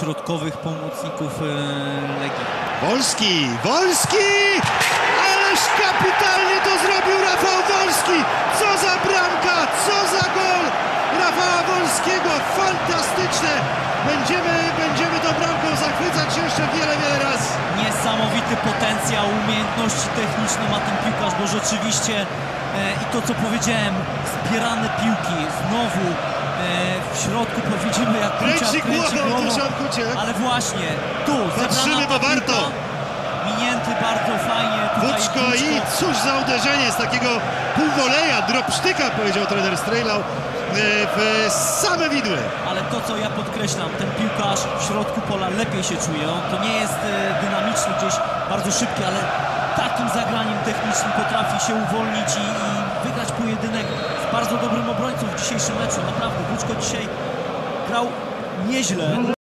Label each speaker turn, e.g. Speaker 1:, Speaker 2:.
Speaker 1: środkowych pomocników e, Legii.
Speaker 2: Wolski, Wolski! Ależ kapitalnie to zrobił Rafał Wolski! Co za bramka, co za gol Rafała Wolskiego! Fantastyczne! Będziemy, będziemy tą bramką zachwycać się jeszcze wiele, wiele razy.
Speaker 1: Niesamowity potencjał, umiejętności techniczne ma ten piłkarz, bo rzeczywiście e, i to co powiedziałem, zbierane piłki, znowu w środku powiedzimy jak Kucia
Speaker 2: Kręci głową
Speaker 1: ale właśnie tu
Speaker 2: Patrzymy, bo warto.
Speaker 1: minięty bardzo fajnie
Speaker 2: Wódczko i cóż za uderzenie z takiego półwoleja, dropsztyka powiedział trener Strejlał e, w same widły.
Speaker 1: Ale to, co ja podkreślam, ten piłkarz w środku pola lepiej się czuje. On to nie jest e, dynamiczny, gdzieś bardzo szybki, ale takim zagraniem technicznym potrafi się uwolnić i, i wygrać pojedynek z bardzo dobrym obrońcą w dzisiejszym meczu. Naprawdę, Włóczko dzisiaj grał nieźle.